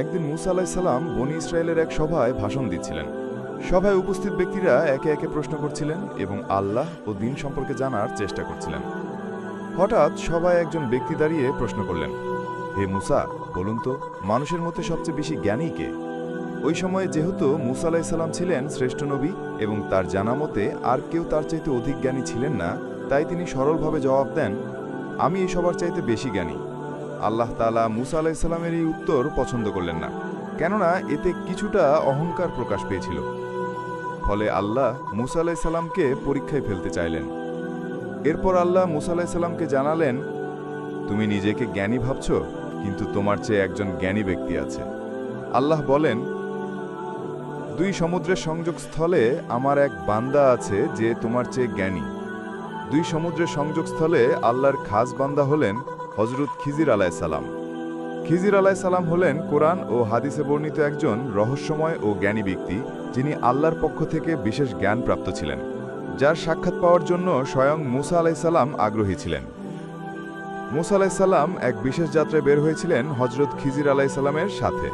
একদিন মুসা আলাইসাল্লাম বনি ইসরায়েলের এক সভায় ভাষণ দিচ্ছিলেন। সভায় উপস্থিত ব্যক্তিরা একে একে প্রশ্ন করছিলেন এবং আল্লাহ ও দিন সম্পর্কে জানার চেষ্টা করছিলেন। হঠাৎ সবাই একজন ব্যক্তি দাঁড়িয়ে প্রশ্ন করলেন, হে মুসা, বলুন তো, মানুষের মধ্যে সবচেয়ে বেশি জ্ঞানী কে? ওই সময়ে যেহেতু মুসা আলাইসাল্লাম ছিলেন শ্রেষ্ঠ নবী এবং তার জানা মতে আর কেউ তার চাইতে অধিক জ্ঞানী ছিলেন না, তাই তিনি সরলভাবে জবাব দেন, আমি এই সবার চাইতে বেশি জ্ঞানী। আল্লাহ তালা মুসা আলাইসাল্লামের এই উত্তর পছন্দ করলেন না। কেননা এতে কিছুটা অহংকার প্রকাশ পেয়েছিল। ফলে আল্লাহ মুসা আলাইসাল্লামকে পরীক্ষায় ফেলতে চাইলেন। এরপর আল্লাহ মুসা আলাইসাল্লামকে জানালেন, তুমি নিজেকে জ্ঞানী ভাবছ, কিন্তু তোমার চেয়ে একজন জ্ঞানী ব্যক্তি আছে। আল্লাহ বলেন, দুই সমুদ্রের সংযোগস্থলে আমার এক বান্দা আছে যে তোমার চেয়ে জ্ঞানী। দুই সমুদ্রের সংযোগস্থলে আল্লাহর খাস বান্দা হলেন হজরত খিজির আলাইসাল্লাম খিজির আলাইসাল্লাম হলেন কোরআন ও হাদিসে বর্ণিত একজন রহস্যময় ও জ্ঞানী ব্যক্তি, যিনি আল্লাহর পক্ষ থেকে বিশেষ জ্ঞান প্রাপ্ত ছিলেন, যার সাক্ষাৎ পাওয়ার জন্য স্বয়ং মুসা আলাইসাল্লাম আগ্রহী ছিলেন। মুসা আলাইসাল্লাম এক বিশেষ যাত্রায় বের হয়েছিলেন হজরত খিজির আলাইসাল্লামের সাথে।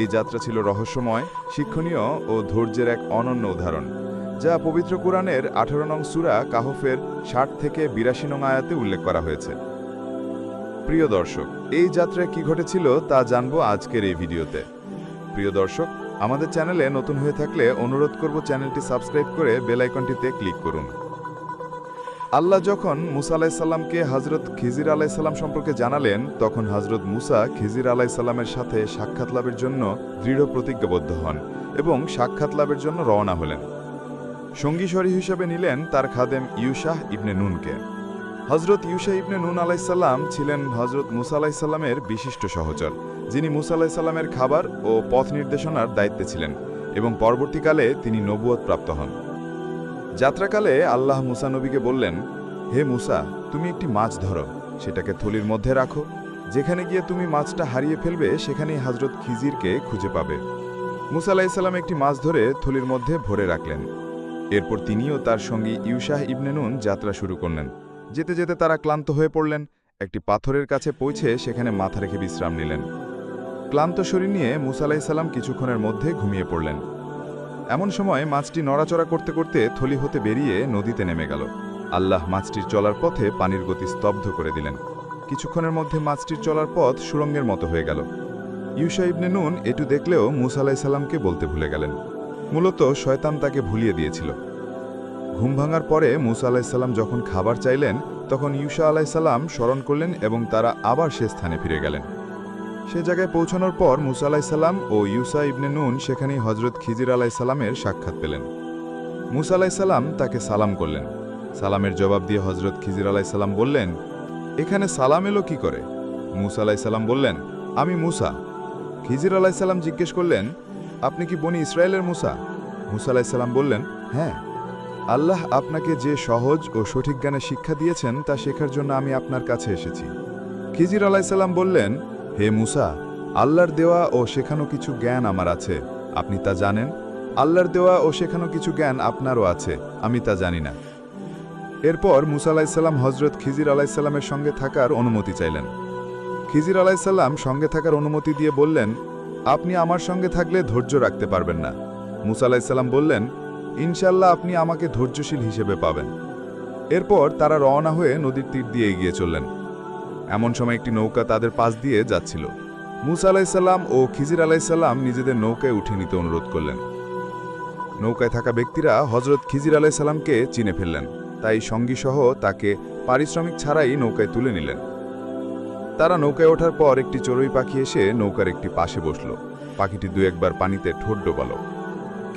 এই যাত্রা ছিল রহস্যময়, শিক্ষণীয় ও ধৈর্যের এক অনন্য উদাহরণ, যা পবিত্র কোরআনের আঠারো নং সুরা কাহফের ষাট থেকে বিরাশি নং আয়াতে উল্লেখ করা হয়েছে। প্রিয় দর্শক, এই যাত্রায় কি ঘটেছিল তা জানব আজকের এই ভিডিওতে। প্রিয় দর্শক, আমাদের চ্যানেলে নতুন হয়ে থাকলে অনুরোধ করব চ্যানেলটি সাবস্ক্রাইব করে বেল আইকনটিতে ক্লিক করুন। আল্লাহ যখন মুসা আলাইসাল্লামকে হজরত খিজির আলাইসাল্লাম সম্পর্কে জানালেন, তখন হজরত মুসা খিজির আলাইসাল্লামের সাথে সাক্ষাৎ লাভের জন্য দৃঢ় প্রতিজ্ঞাবদ্ধ হন এবং সাক্ষাৎ লাভের জন্য রওনা হলেন। সঙ্গীস্বরী হিসেবে নিলেন তার খাদেম ইউশাহ ইবনে নুনকে। হজরত ইউশা ইবনে নুন আলাইসাল্লাম ছিলেন হজরত মুসা আলাইসাল্লামের বিশিষ্ট সহচর। যিনি মুসা আলাইসাল্লামের খাবার ও পথ নির্দেশনার দায়িত্বে ছিলেন এবং পরবর্তীকালে তিনি নবুয়ত প্রাপ্ত হন। যাত্রাকালে আল্লাহ মুসা নবীকে বললেন, হে মুসা, তুমি একটি মাছ ধরো, সেটাকে থলির মধ্যে রাখো। যেখানে গিয়ে তুমি মাছটা হারিয়ে ফেলবে, সেখানেই হজরত খিজিরকে খুঁজে পাবে। মুসা আলাইসাল্লাম একটি মাছ ধরে থলির মধ্যে ভরে রাখলেন। এরপর তিনিও তার সঙ্গী ইউশাহ ইবনে নুন যাত্রা শুরু করলেন। যেতে যেতে তারা ক্লান্ত হয়ে পড়লেন। একটি পাথরের কাছে পৌঁছে সেখানে মাথা রেখে বিশ্রাম নিলেন। ক্লান্ত শরীর নিয়ে মুসা আলাইসাল্লাম কিছুক্ষণের মধ্যে ঘুমিয়ে পড়লেন। এমন সময় মাছটি নড়াচড়া করতে করতে থলি হতে বেরিয়ে নদীতে নেমে গেল। আল্লাহ মাছটির চলার পথে পানির গতি স্তব্ধ করে দিলেন। কিছুক্ষণের মধ্যে মাছটির চলার পথ সুরঙ্গের মতো হয়ে গেল। ইউসা ইবনে নুন এটু দেখলেও মুসা আলাইসাল্লামকে বলতে ভুলে গেলেন। মূলত শয়তান তাকে ভুলিয়ে দিয়েছিল। ঘুম ভাঙার পরে মুসা আলাইসাল্লাম যখন খাবার চাইলেন, তখন ইউসা আলাইসাল্লাম স্মরণ করলেন এবং তারা আবার সে স্থানে ফিরে গেলেন। সে জায়গায় পৌঁছানোর পর মুসা আলাইসাল্লাম ও ইউসা ইবনে নুন সেখানেই হজরত খিজির আলাইসাল্লামের সাক্ষাৎ পেলেন। মুসা আলাইসাল্লাম তাকে সালাম করলেন। সালামের জবাব দিয়ে হজরত খিজির আলাইসাল্লাম বললেন, এখানে সালাম এলো কি করে? মুসা আলাইসাল্লাম বললেন, আমি মুসা। খিজির আলাইসাল্লাম জিজ্ঞেস করলেন, আপনি কি বনি ইসরায়েলের মুসা? মুসা আলাইসাল্লাম বললেন হ্যাঁ। আল্লাহ আপনাকে যে সহজ ও সঠিক জ্ঞানে শিক্ষা দিয়েছেন তা শেখার জন্য আমি আপনার কাছে এসেছি। খিজির আলাইসাল্লাম বললেন, হে মুসা, আল্লাহর দেওয়া ও শেখানো কিছু জ্ঞান আমার আছে। আপনি তা জানেন? আল্লাহর দেওয়া ও শেখানো কিছু জ্ঞান আপনারও আছে। আমি তা জানি না। এরপর মুসা আলাইসাল্লাম হজরত খিজির আলাইসাল্লামের সঙ্গে থাকার অনুমতি চাইলেন। খিজির আলাইসাল্লাম সঙ্গে থাকার অনুমতি দিয়ে বললেন, আপনি আমার সঙ্গে থাকলে ধৈর্য রাখতে পারবেন না। মুসা আলাইসাল্লাম বললেন ইনশাল্লাহ আপনি আমাকে ধৈর্যশীল হিসেবে পাবেন। এরপর তারা রওনা হয়ে নদীর তীর দিয়ে এগিয়ে চললেন। এমন সময় একটি নৌকা তাদের পাশ দিয়ে যাচ্ছিল। মুসা আলাইসাল্লাম ও খিজির আলাইসাল্লাম নিজেদের নৌকায় উঠে নিতে অনুরোধ করলেন। নৌকায় থাকা ব্যক্তিরা হজরত খিজির আলাইসাল্লামকে চিনে ফেললেন। তাই সঙ্গীসহ তাকে পারিশ্রমিক ছাড়াই নৌকায় তুলে নিলেন। তারা নৌকায় ওঠার পর একটি চড়ুই পাখি এসে নৌকার একটি পাশে বসল। পাখিটি দু একবার পানিতে ঠোঁট ডোবালো।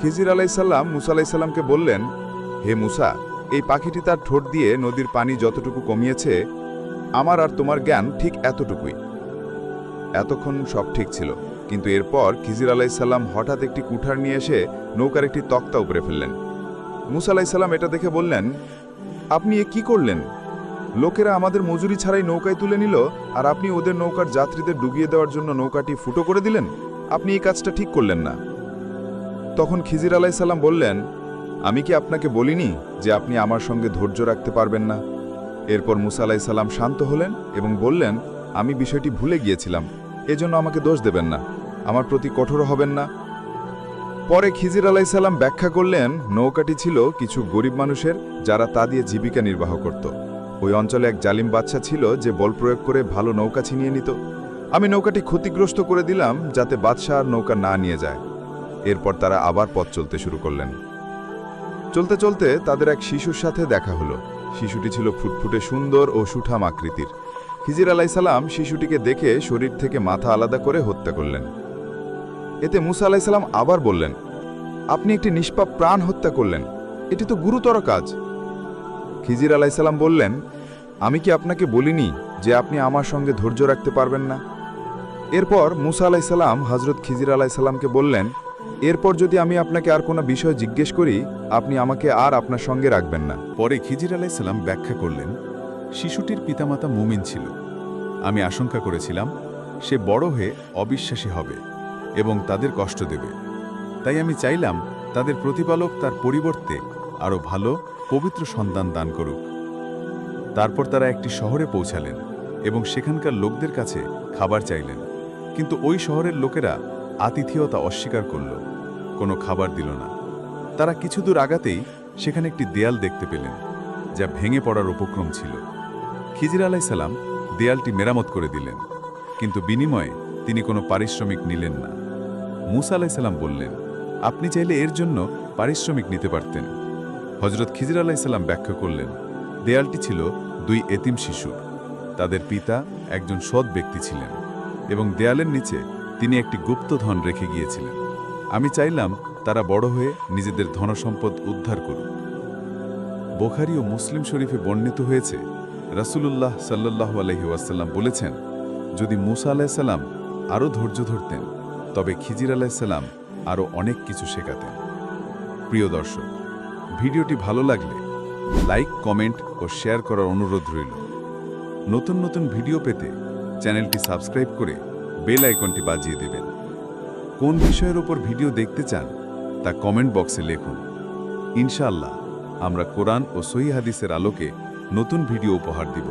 খিজির আলাইসাল্লাম মুসা আলাইসাল্লামকে বললেন, হে মুসা, এই পাখিটি তার ঠোঁট দিয়ে নদীর পানি যতটুকু কমিয়েছে, আমার আর তোমার জ্ঞান ঠিক এতটুকুই। এতক্ষণ সব ঠিক ছিল, কিন্তু এরপর খিজির আলাইসাল্লাম হঠাৎ একটি কুঠার নিয়ে এসে নৌকার একটি তক্তা উপরে ফেললেন। মুসা আলাইসাল্লাম এটা দেখে বললেন, আপনি এ কি করলেন? লোকেরা আমাদের মজুরি ছাড়াই নৌকায় তুলে নিল, আর আপনি ওদের নৌকার যাত্রীদের ডুবিয়ে দেওয়ার জন্য নৌকাটি ফুটো করে দিলেন? আপনি এই কাজটা ঠিক করলেন না। তখন খিজির আলাইসাল্লাম বললেন, আমি কি আপনাকে বলিনি যে আপনি আমার সঙ্গে ধৈর্য রাখতে পারবেন না? এরপর মুসা আলাইসাল্লাম শান্ত হলেন এবং বললেন, আমি বিষয়টি ভুলে গিয়েছিলাম, এজন্য আমাকে দোষ দেবেন না, আমার প্রতি কঠোর হবেন না। পরে খিজির আলাইসাল্লাম ব্যাখ্যা করলেন, নৌকাটি ছিল কিছু গরিব মানুষের যারা তা দিয়ে জীবিকা নির্বাহ করত। ওই অঞ্চলে এক জালিম বাচ্চা ছিল যে বল প্রয়োগ করে ভালো নৌকা ছিনিয়ে নিত। আমি নৌকাটি ক্ষতিগ্রস্ত করে দিলাম যাতে বাদশাহ আর নৌকা না নিয়ে যায়। এরপর তারা আবার পথ চলতে শুরু করলেন। চলতে চলতে তাদের এক শিশুর সাথে দেখা হলো। শিশুটি ছিল ফুটফুটে সুন্দর ও সুঠাম আকৃতির। খিজির আলাইসাল্লাম শিশুটিকে দেখে শরীর থেকে মাথা আলাদা করে হত্যা করলেন। এতে মুসা আলাইসাল্লাম আবার বললেন, আপনি একটি নিষ্পাপ প্রাণ হত্যা করলেন। এটি তো গুরুতর কাজ। খিজির আলাইসাল্লাম বললেন, আমি কি আপনাকে বলিনি যে আপনি আমার সঙ্গে ধৈর্য রাখতে পারবেন না? এরপর মুসা আলাইসাল্লাম হজরত খিজির আলাইসাল্লামকে বললেন এরপর যদি আমি আপনাকে আর কোনো বিষয় জিজ্ঞেস করি, আপনি আমাকে আর আপনার সঙ্গে রাখবেন না। পরে খিজির আলাইসাল্লাম ব্যাখ্যা করলেন, শিশুটির পিতামাতা মুমিন ছিল। আমি আশঙ্কা করেছিলাম, সে বড় হয়ে অবিশ্বাসী হবে এবং তাদের কষ্ট দেবে। তাই আমি চাইলাম, তাদের প্রতিপালক তার পরিবর্তে আরও ভালো, পবিত্র সন্তান দান করুক। তারপর তারা একটি শহরে পৌঁছালেন এবং সেখানকার লোকদের কাছে খাবার চাইলেন। কিন্তু ওই শহরের লোকেরা আতিথেয়তা অস্বীকার করল। কোনো খাবার দিল না। তারা কিছু দূর আগাতেই সেখানে একটি দেয়াল দেখতে পেলেন, যা ভেঙে পড়ার উপক্রম ছিল। খিজির আলাইসাল্লাম দেয়ালটি মেরামত করে দিলেন, কিন্তু বিনিময়ে তিনি কোনো পারিশ্রমিক নিলেন না। মুসা আলাইসাল্লাম বললেন, আপনি চাইলে এর জন্য পারিশ্রমিক নিতে পারতেন। হজরত খিজির আলাইসাল্লাম ব্যাখ্যা করলেন, দেয়ালটি ছিল দুই এতিম শিশুর। তাদের পিতা একজন সৎ ব্যক্তি ছিলেন এবং দেয়ালের নিচে তিনি একটি গুপ্তধন রেখে গিয়েছিলেন। আমি চাইলাম তারা বড় হয়ে নিজেদের ধনসম্পদ উদ্ধার করুক। বোখারি ও মুসলিম শরীফে বর্ণিত হয়েছে, রাসূলুল্লাহ সাল্লাল্লাহু আলহি ওয়াসাল্লাম বলেছেন, যদি মুসা আলাহিসাল্লাম আরও ধৈর্য ধরতেন, তবে খিজির আলাহিসাল্লাম আরও অনেক কিছু শেখাতেন। প্রিয় দর্শক, ভিডিওটি ভালো লাগলে লাইক, কমেন্ট ও শেয়ার করার অনুরোধ রইল। নতুন নতুন ভিডিও পেতে চ্যানেলটি সাবস্ক্রাইব করে বেল আইকনটি বাজিয়ে দেবেন। কোন বিষয়ের ওপর ভিডিও দেখতে চান, তা কমেন্ট বক্সে লিখুন। ইনশাআল্লাহ, আমরা কোরআন ও সহি হাদিসের আলোকে নতুন ভিডিও উপহার দিব।